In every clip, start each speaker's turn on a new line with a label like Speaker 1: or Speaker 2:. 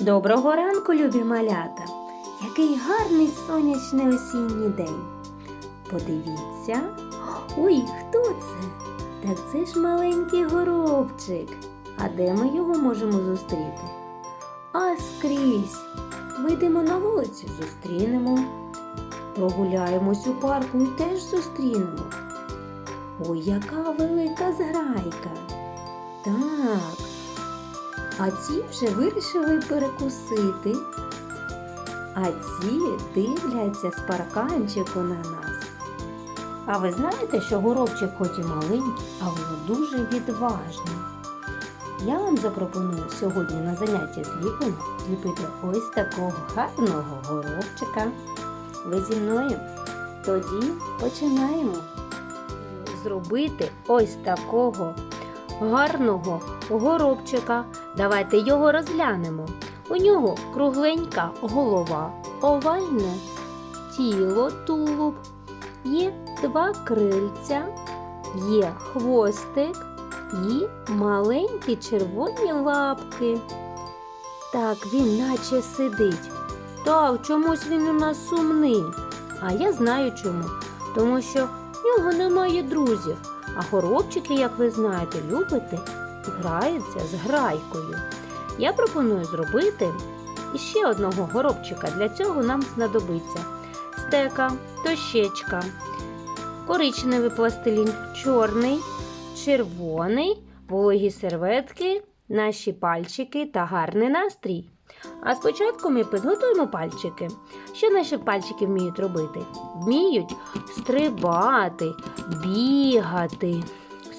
Speaker 1: Доброго ранку, любі малята! Який гарний сонячний осінній день. Подивіться. Ой, хто це? Так це ж маленький горобчик. А де ми його можемо зустріти? А скрізь. Вийдемо на вулицю, зустрінемо. Прогуляємось у парку і теж зустрінемо. Ой, яка велика зграйка. Так. А ці вже вирішили перекусити. А ці дивляться з парканчику на нас. А ви знаєте, що горобчик хоч і маленький, а воно дуже відважне. Я вам запропоную сьогодні на заняття зліплення зліпити ось такого гарного горобчика. Ви зі мною? Тоді починаємо зробити ось такого гарного горобчика. Давайте його розглянемо. У нього кругленька голова, овальне тіло, тулуб, є два крильця, є хвостик і маленькі червоні лапки. Так, він наче сидить. Так, чомусь він у нас сумний. А я знаю чому. Тому що в нього немає друзів. А горобчики, як ви знаєте, любите, граються з грайкою. Я пропоную зробити іще одного горобчика. Для цього нам знадобиться стека, дощечка, коричневий пластилін, чорний, червоний, вологі серветки, наші пальчики та гарний настрій. А спочатку ми підготуємо пальчики. Що наші пальчики вміють робити? Вміють стрибати, бігати,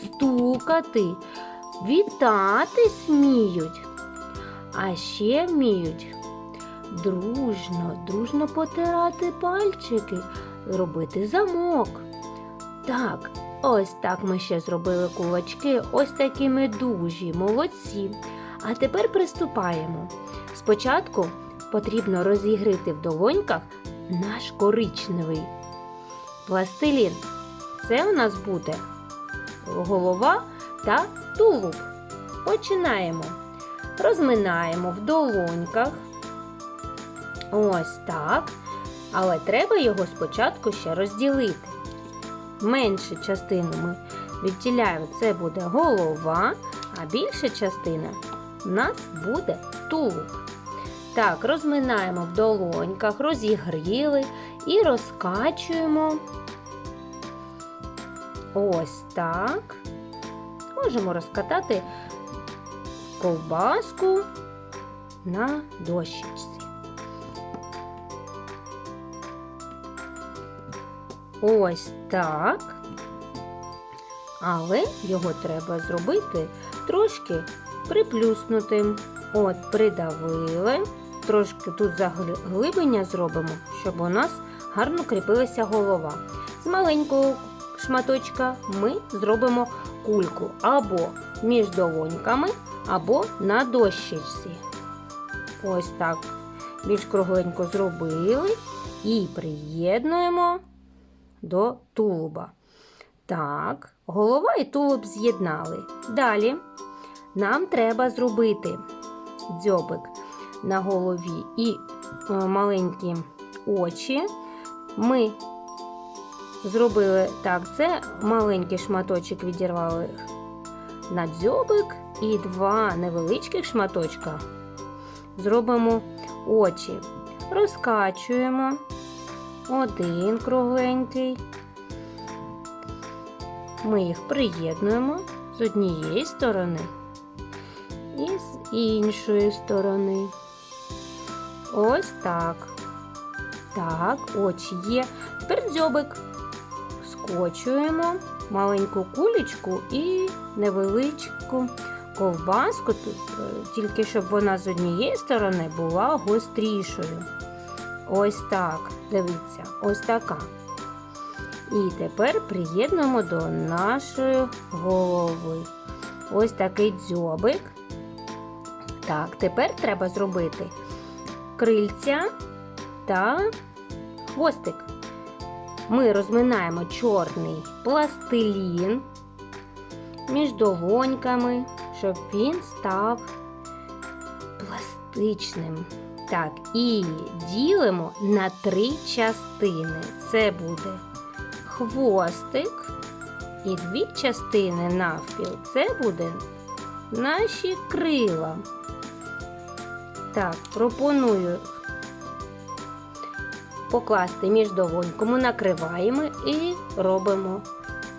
Speaker 1: стукати, вітатись вміють. А ще вміють дружно, дружно потирати пальчики, робити замок. Так, ось так ми ще зробили кулачки, ось такі ми дужі, молодці. А тепер приступаємо. Спочатку потрібно розігріти в долоньках наш коричневий пластилін. Це у нас буде голова та тулуб. Починаємо. Розминаємо в долоньках. Ось так. Але треба його спочатку ще розділити. Меншу частину ми відділяємо, це буде голова, а більша частина у нас буде тулуб. Так, розминаємо в долоньках, розігріли і розкачуємо. Ось так. Можемо розкатати ковбаску на дощечці. Ось так. Але його треба зробити трошки приплюснутим. От, придавили. Трошки тут заглиблення зробимо, щоб у нас гарно кріпилася голова. З маленького шматочка ми зробимо кульку або між долоньками, або на дощечці. Ось так. Більш кругленько зробили і приєднуємо до тулуба. Так, голова і тулуб з'єднали. Далі нам треба зробити дзьобик на голові і е, маленькі очі. Ми зробили так, це маленький шматочок відірвали на дзьобик і два невеличких шматочка зробимо очі. Розкачуємо один кругленький. Ми їх приєднуємо з однієї сторони і з іншої сторони. Ось так. Так, очі є. Тепер дзьобик. Скочуємо маленьку кулечку і невеличку ковбаску, е, тільки щоб вона з однієї сторони була гострішою. Ось так. Дивіться, ось така. І тепер приєднуємо до нашої голови. Ось такий дзьобик. Так, тепер треба зробити крильця та хвостик. Ми розминаємо чорний пластилін між долоньками, щоб він став пласт... еластичним. Так, і ділимо на три частини. Це буде хвостик і дві частини навпіл. Це буде наші крила. Так, пропоную покласти між долоньками, накриваємо і робимо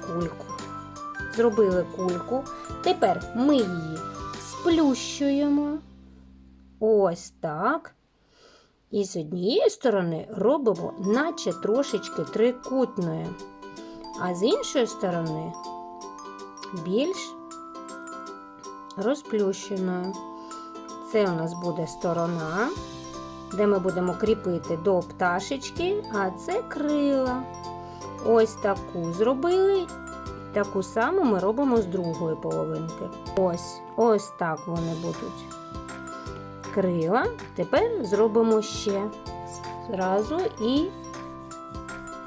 Speaker 1: кульку. Зробили кульку. Тепер ми її сплющуємо. Ось так. І з однієї сторони робимо, наче трошечки трикутною, а з іншої сторони більш розплющеною. Це у нас буде сторона, де ми будемо кріпити до пташечки, а це крила. Ось таку зробили. Таку саму ми робимо з другої половинки. Ось, ось так вони будуть. Крила. Тепер зробимо ще зразу і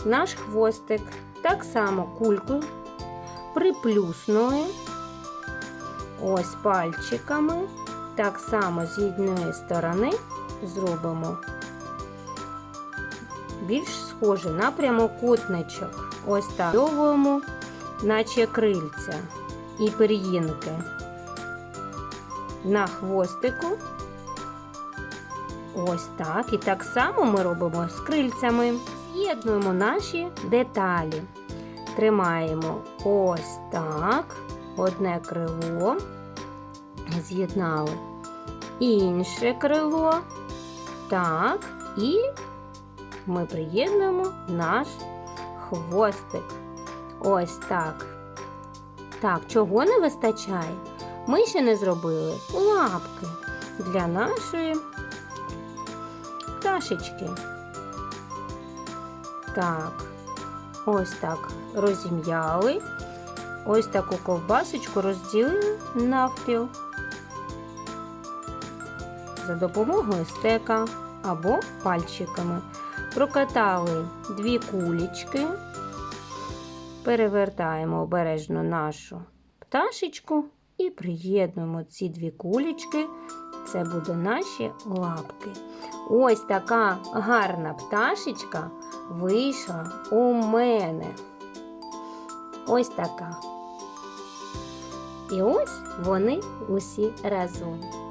Speaker 1: наш хвостик. Так само кульку приплюснули. Ось пальчиками. Так само з однієї сторони зробимо більш схоже на прямокутничок. Ось так. Зробимо, наче крильця і пір'їнки на хвостику. Ось так. І так само ми робимо з крильцями. З'єднуємо наші деталі. Тримаємо ось так. Одне крило. З'єднали інше крило. Так, і ми приєднуємо наш хвостик. Ось так. Так, чого не вистачає? Ми ще не зробили лапки для нашої пташечки. Так, ось так розім'яли. Ось таку ковбасочку розділили навпіл за допомогою стека або пальчиками. Прокатали дві кулічки, перевертаємо обережно нашу пташечку і приєднуємо ці дві кулічки. Це будуть наші лапки. Ось така гарна пташечка вийшла у мене. Ось така. І ось вони усі разом.